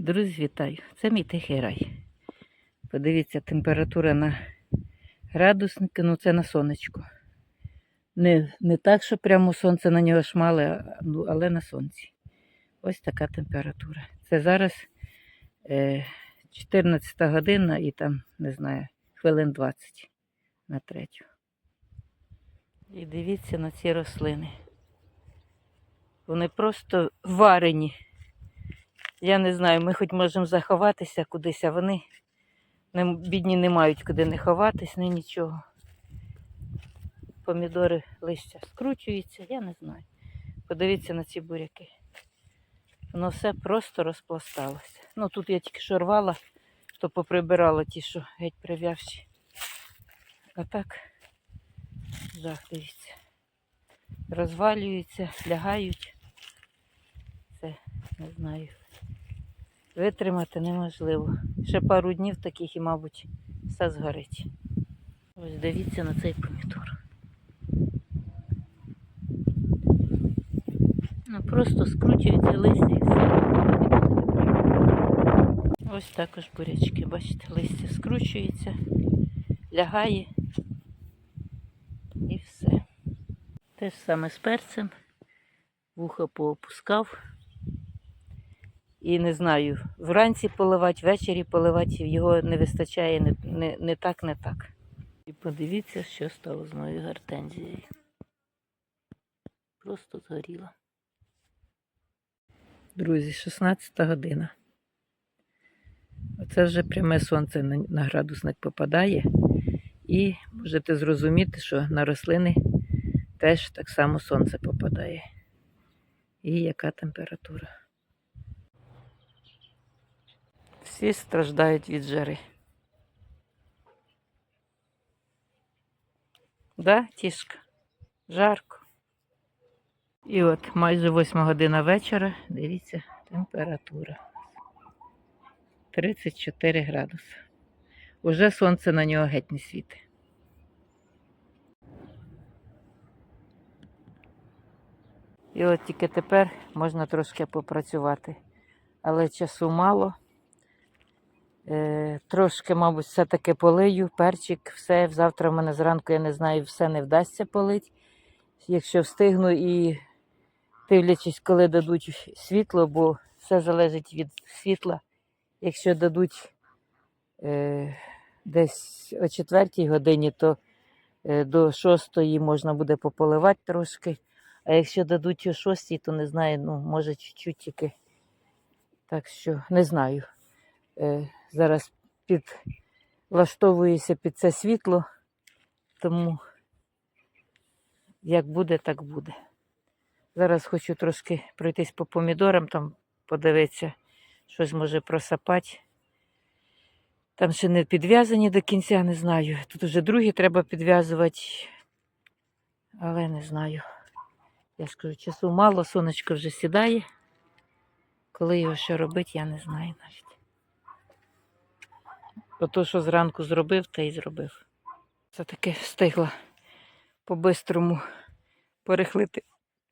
Друзі, вітаю! Це мій тихий рай. Подивіться, температура на градусники, ну це на сонечку. Не, не так, що прямо сонце на нього шмали, а- ну, але на сонці. Ось така температура. Це зараз е, 14 година і там, не знаю, хвилин 20 на третю. І дивіться на ці рослини. Вони просто варені. Я не знаю, ми хоч можемо заховатися кудись, а вони не, бідні не мають куди не ховатись, ні нічого. Помідори листя скручуються, я не знаю. Подивіться на ці буряки. Воно все просто розпласталося. Ну тут я тільки що рвала, то поприбирала ті, що геть прив'явші. А так, жах, дивіться. Розвалюються, лягають. Це не знаю. Витримати неможливо. Ще пару днів таких і, мабуть, все згорить. Ось дивіться на цей помідор. Ну, просто скручується листя і все. Ось також бурячки, бачите, листя скручується, лягає і все. Те ж саме з перцем. Вухо поопускав. І не знаю, вранці поливати, ввечері поливати, його не вистачає не, не, не так, не так. І подивіться, що стало з моєю гортензією. Просто згоріла. Друзі, 16 година. Оце вже пряме сонце на, градусник попадає. І можете зрозуміти, що на рослини теж так само сонце попадає. І яка температура. Всі страждають від жари. Да, тішка? Жарко. І от майже 8 година вечора. Дивіться, температура. 34 градуси. Уже сонце на нього геть не світить. І от тільки тепер можна трошки попрацювати. Але часу мало. Е, трошки, мабуть, все-таки полию, перчик, все. Завтра в мене зранку, я не знаю, все не вдасться полити. Якщо встигну і дивлячись, коли дадуть світло, бо все залежить від світла. Якщо дадуть е, десь о 4 годині, то е, до 6 можна буде пополивати трошки. А якщо дадуть о 6, то не знаю, ну, може чуть-чуть тільки. Так що не знаю. Е, зараз підлаштовуюся під це світло, тому як буде, так буде. Зараз хочу трошки пройтись по помідорам, там подивитися, щось може просапати. Там ще не підв'язані до кінця, не знаю. Тут вже другі треба підв'язувати, але не знаю. Я ж кажу, часу мало, сонечко вже сідає. Коли його ще робити, я не знаю навіть. Ото, що зранку зробив, те й зробив. Це таки встигла по-бистрому перехлити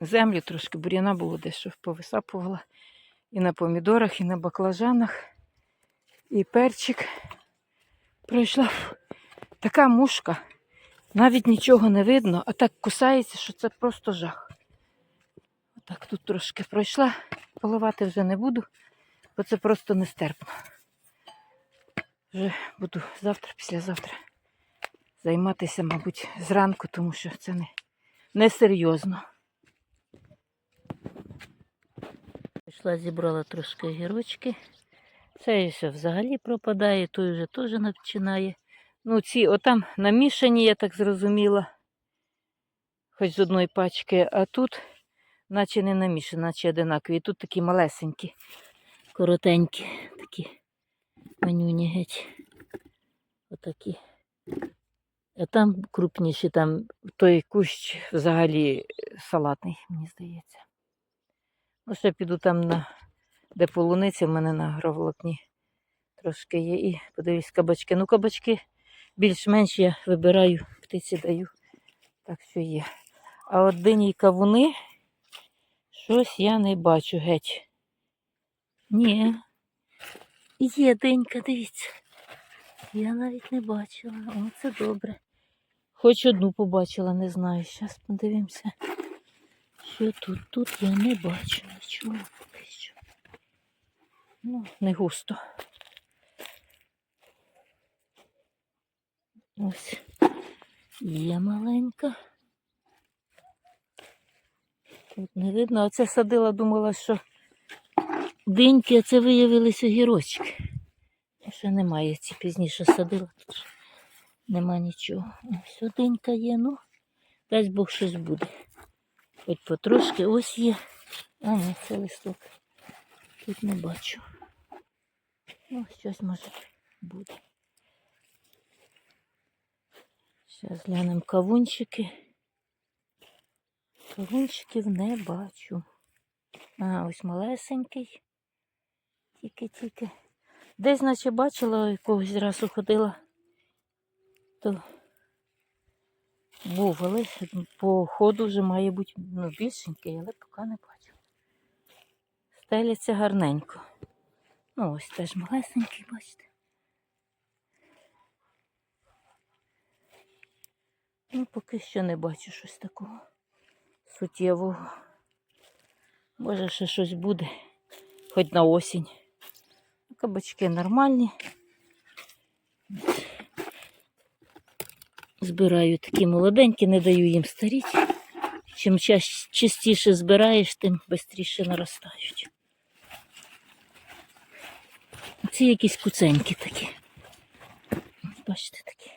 землю, трошки бур'яна було дещо повисапувала. І на помідорах, і на баклажанах, і перчик. Пройшла така мушка. Навіть нічого не видно, а так кусається, що це просто жах. Отак тут трошки пройшла, поливати вже не буду, бо це просто нестерпно. Вже буду завтра, післязавтра займатися, мабуть, зранку, тому що це не, не серйозно. Пішла, зібрала трошки гірочки. Це ще взагалі пропадає, той вже теж починає. Ну, ці отам намішані, я так зрозуміла, хоч з одної пачки, а тут наче не намішані, наче одинакові. Тут такі малесенькі, коротенькі, такі манюні геть. Отакі. А там крупніші, там той кущ взагалі салатний, мені здається. Ну, ще піду там на де полуниця в мене на гроволокні трошки є. І подивись кабачки. Ну, кабачки більш-менш я вибираю, птиці даю. Так що є. А от дині й кавуни щось я не бачу геть. Ні. Є денька, дивіться. Я навіть не бачила. О, це добре. Хоч одну побачила, не знаю. Зараз подивимося. Що тут? Тут я не бачу нічого поки що. Ну, не густо. Ось. Є маленька. Тут не видно. Оце садила, думала, що диньки, а це виявились огірочки. Ще немає, ці пізніше садила. Тут нема нічого. Ось одинька є, ну, дасть Бог щось буде. Хоч потрошки ось є. А, ні, це листок. Тут не бачу. Ну, щось може буде. Зараз глянемо кавунчики. Кавунчиків не бачу. А, ось малесенький. Тільки-тільки. Десь, наче бачила, якогось разу ходила, то був, але по ходу вже має бути ну, більшенький, але поки не бачу. Стеляться гарненько. Ну, ось теж малесенький, бачите. Ну, поки що не бачу щось такого суттєвого. Може, ще щось буде, хоч на осінь. Кабачки нормальні. Збираю такі молоденькі, не даю їм старіти. Чим частіше збираєш, тим швидше наростають. Ці якісь куценькі такі. Бачите, такі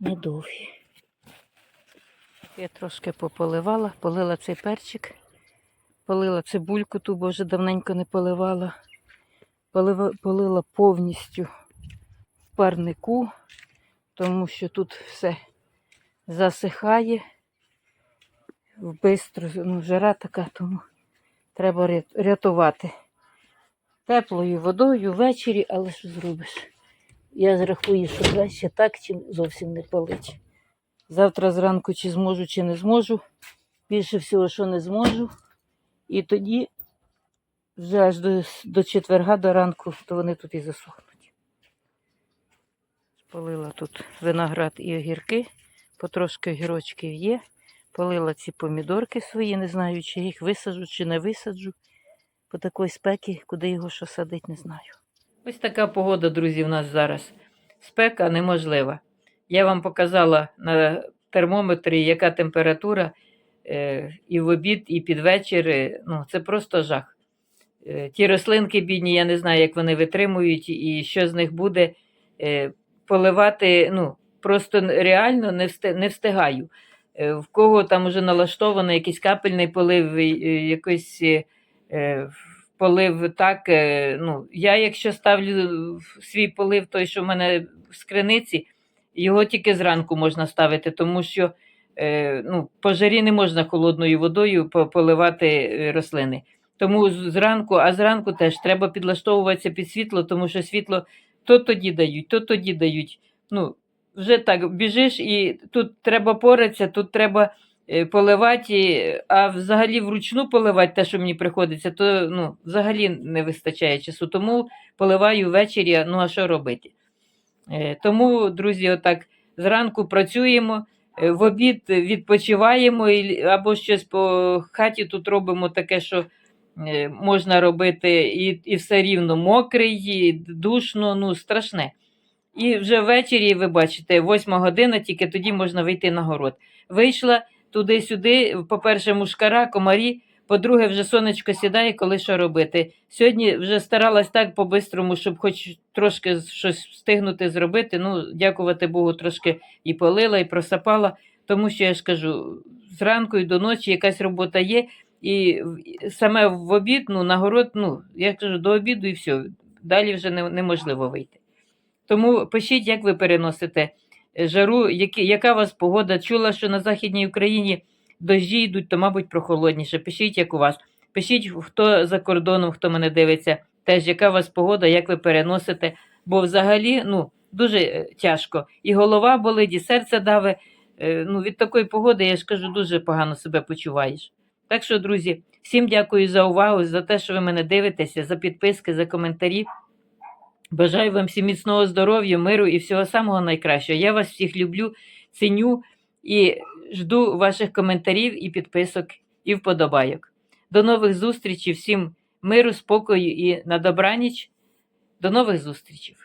недовгі. Я трошки пополивала, полила цей перчик, полила цибульку, ту, бо вже давненько не поливала. Полила повністю в парнику, тому що тут все засихає. Бистро, ну, жара така, тому треба рятувати теплою водою ввечері, але що зробиш? Я зрахую, що краще так, чим зовсім не палить. Завтра зранку чи зможу, чи не зможу. Більше всього, що не зможу. І тоді вже аж до, до четверга, до ранку, то вони тут і засохнуть. Полила тут виноград і огірки, потрошки огірочків є. Полила ці помідорки свої, не знаю, чи їх висаджу, чи не висаджу. По такої спеки, куди його що садить, не знаю. Ось така погода, друзі, в нас зараз. Спека неможлива. Я вам показала на термометрі, яка температура е, і в обід, і під вечір. е, Ну, це просто жах. Е, ті рослинки бідні, я не знаю, як вони витримують і що з них буде. Е, поливати, ну, просто реально не, встигаю. Е, в кого там уже налаштовано якийсь капельний полив, якийсь полив так. Ну, я, якщо ставлю свій полив, той, що в мене в скриниці, його тільки зранку можна ставити, тому що ну, по жарі не можна холодною водою поливати рослини. Тому зранку, а зранку теж треба підлаштовуватися під світло, тому що світло то тоді дають, то тоді дають. Ну, вже так біжиш, і тут треба поратися, тут треба е, поливати, а взагалі вручну поливати те, що мені приходиться, то ну, взагалі не вистачає часу. Тому поливаю ввечері, ну а що робити? Е, Тому, друзі, отак зранку працюємо, е, в обід відпочиваємо або щось по хаті тут робимо таке, що можна робити, і, і все рівно мокрий, і душно, ну страшне. І вже ввечері, ви бачите, восьма година, тільки тоді можна вийти на город. Вийшла туди-сюди, по-перше, мушкара, комарі, по-друге, вже сонечко сідає, коли що робити. Сьогодні вже старалась так по-бистрому, щоб хоч трошки щось встигнути зробити. Ну, дякувати Богу, трошки і полила, і просапала, тому що я ж кажу, зранку і до ночі якась робота є, і саме в обід, ну, на город, ну, я кажу, до обіду і все. Далі вже не, неможливо вийти. Тому пишіть, як ви переносите е, жару, які, яка у вас погода. Чула, що на Західній Україні дощі йдуть, то, мабуть, прохолодніше. Пишіть, як у вас. Пишіть, хто за кордоном, хто мене дивиться, теж яка у вас погода, як ви переносите. Бо взагалі ну, дуже е, тяжко. І голова болить, і серце даве. Ну, від такої погоди, я ж кажу, дуже погано себе почуваєш. Так що, друзі, всім дякую за увагу, за те, що ви мене дивитеся, за підписки, за коментарі. Бажаю вам всім міцного здоров'я, миру і всього самого найкращого. Я вас всіх люблю, ціню і жду ваших коментарів і підписок і вподобайок. До нових зустрічей, всім миру, спокою і на добраніч. До нових зустрічей.